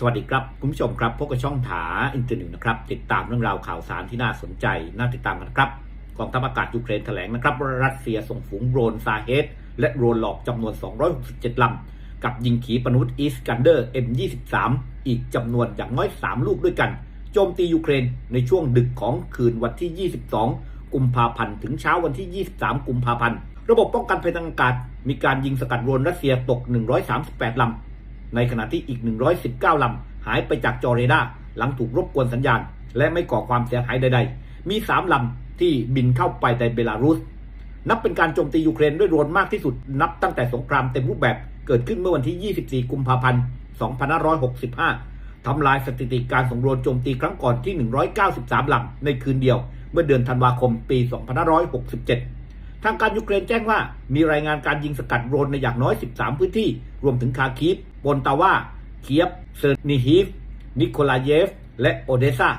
สวัสดีครับคุณผู้ชมครับพบกับช่องถาอินเตอร์นิวนะครับ ติดตามเรื่องราวข่าวสารที่น่าสนใจ น่าติดตามกันครับกองทัพอากาศยูเครนแถลงนะครับรัสเซียส่งฝูงโดรนซาเฮดและโดรนหลอกจำนวน 267 ลำ กับยิงขีปนาวุธอีสกันเดอร์ M23 อีกจำนวนอย่างน้อย 3 ลูกด้วยกัน โจมตียูเครนในช่วงดึกของคืนวันที่ 22 กุมภาพันธ์ถึงเช้าวันที่ 23 กุมภาพันธ์ระบบป้องกันภัยทางอากาศ มีการยิงสกัดโดรนรัสเซียตก 138 ลำ ในขณะที่อีก 119 ลำ หายไปจากจอเรดาร์หลังถูกรบกวนสัญญาณ และไม่ก่อความเสียหายใด ๆ มี 3 ลำที่บินเข้าไปในเบลารุส นับเป็นการโจมตียูเครนด้วยโดรนมากที่สุดนับตั้งแต่สงครามเต็มรูปแบบเกิดขึ้นเมื่อวันที่ 24 กุมภาพันธ์ 2565 ทำลายสถิติการส่งโดรนโจมตีครั้งก่อนที่ 193 ลำ ในคืนเดียว เมื่อเดือนธันวาคม ปี 2567ทางการยูเครนแจ้งว่ามีรายงานการยิงสกัดโดรนในอย่างน้อย 13 พื้นที่ รวมถึงคาคีฟปนตาวาเคียบเซอร์นิฮีฟนิโคลาเยฟ และโอเดซา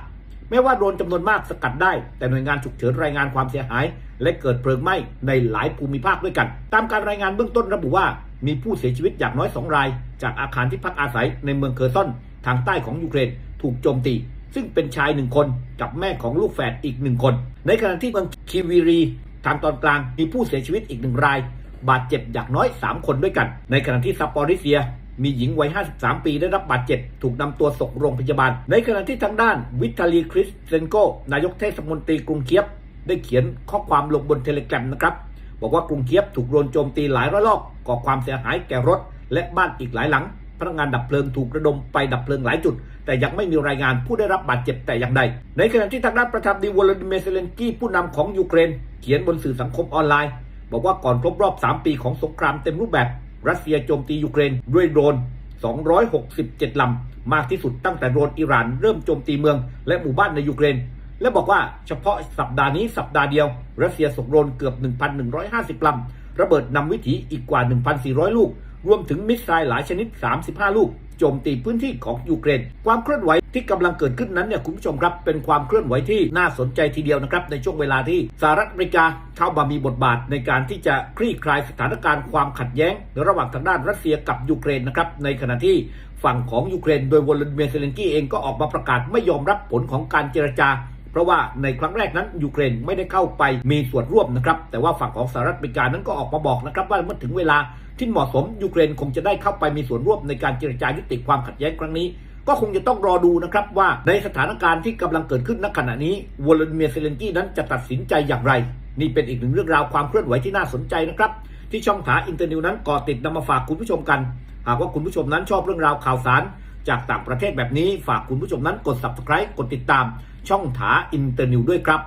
แม้ว่าโดนจำนวนมากสกัดได้ แต่หน่วยงานฉุกเฉินรายงานความเสียหาย และเกิดเพลิงไหม้ในหลายภูมิภาคด้วยกัน ตามการรายงานเบื้องต้นระบุว่า มีผู้เสียชีวิตอย่างน้อย 2 ราย จากอาคารที่พักอาศัยในเมืองเคอร์ซอน ทางใต้ของยูเครนถูกโจมตี ซึ่งเป็นชายหนึ่งคนกับแม่ของลูกแฝดอีกหนึ่งคน ในขณะที่เมืองคิวีรี ทางตอนกลางมีผู้เสียชีวิตอีกหนึ่งราย บาดเจ็บอย่างน้อย 3 คนด้วยกัน ในขณะที่ซัปปอริเซีย มีหญิงวัย 53 ปีได้รับบาดเจ็บ ถูกนำตัวส่งโรงพยาบาล ในขณะที่ทางด้านวิทาลีคริสเซนโก นายกเทศมนตรีกรุงเคียบ ได้เขียนข้อความลงบนเทเลกรมนะครับ บอกว่ากรุงเคียบถูกโดนโจมตีหลายระลอกก่อความเสียหายแก่รถ และบ้านอีกหลายหลัง พนักงานดับเพลิงถูกระดมไปดับเพลิงหลายจุด แต่ยังไม่มีรายงานผู้ได้รับบาดเจ็บแต่อย่างใด ในขณะที่ทางด้านประธานาธิบดีวลาดิเมเซเลนกี้ผู้นำของยูเครน เขียนบนสื่อสังคมออนไลน์ บอกว่าก่อนครบรอบ 3 ปีของสงครามเต็มรูปแบบ รัสเซียโจมตียูเครนด้วยโดรน 267 ลำ มากที่สุดตั้งแต่โดรนอิหร่านเริ่มโจมตีเมืองและหมู่บ้านในยูเครน และบอกว่าเฉพาะสัปดาห์นี้สัปดาห์เดียว รัสเซียส่งโดรนเกือบ 1,150 ลำ ระเบิดนำวิถีอีกกว่า 1,400 ลูก รวมถึงมิสไซล์หลายชนิด 35 ลูก โจมตีพื้นที่ของยูเครน ความเคลื่อนไหวที่กำลังเกิดขึ้นนั้นเนี่ยคุณผู้ชมครับเป็นความเคลื่อนไหวที่น่าสนใจทีเดียวนะครับในช่วงเวลาที่สหรัฐอเมริกาเข้ามามีบทบาทในการที่จะคลี่คลายสถานการณ์ความขัดแย้ง ระหว่างทางด้านรัสเซียกับยูเครนนะครับในขณะที่ฝั่งของยูเครน โดยวลาดิเมียร์เซเลนกี้เองก็ออกมาประกาศไม่ยอมรับผลของการเจรจาเพราะว่าในครั้งแรกนั้นยูเครนไม่ได้เข้าไปมีส่วนร่วมนะครับ แต่ว่าฝั่งของสหรัฐอเมริกานั้นก็ออกมาบอกนะครับว่าเมื่อถึงเวลา ที่เหมาะสมยูเครนคงจะได้เข้าไปมีส่วนร่วมในการเจรจายุติความขัดแย้งครั้งนี้ ก็คงจะต้องรอดูนะครับว่าในสถานการณ์ที่กำลังเกิดขึ้นณขณะนี้วลาดิเมียร์เซเลนกี้นั้นจะตัดสินใจอย่างไร นี่เป็นอีกหนึ่งเรื่องราวความเคลื่อนไหวที่น่าสนใจนะครับที่ช่องถาอินเตอร์นิวนั้นก่อติดนำมาฝากคุณผู้ชมกัน หากว่าคุณผู้ชมนั้นชอบเรื่องราวข่าวสาร จากต่างประเทศแบบนี้ฝากคุณผู้ชมนั้นกด subscribe กดติดตาม ช่องถาอินเตอร์นิวด้วยครับ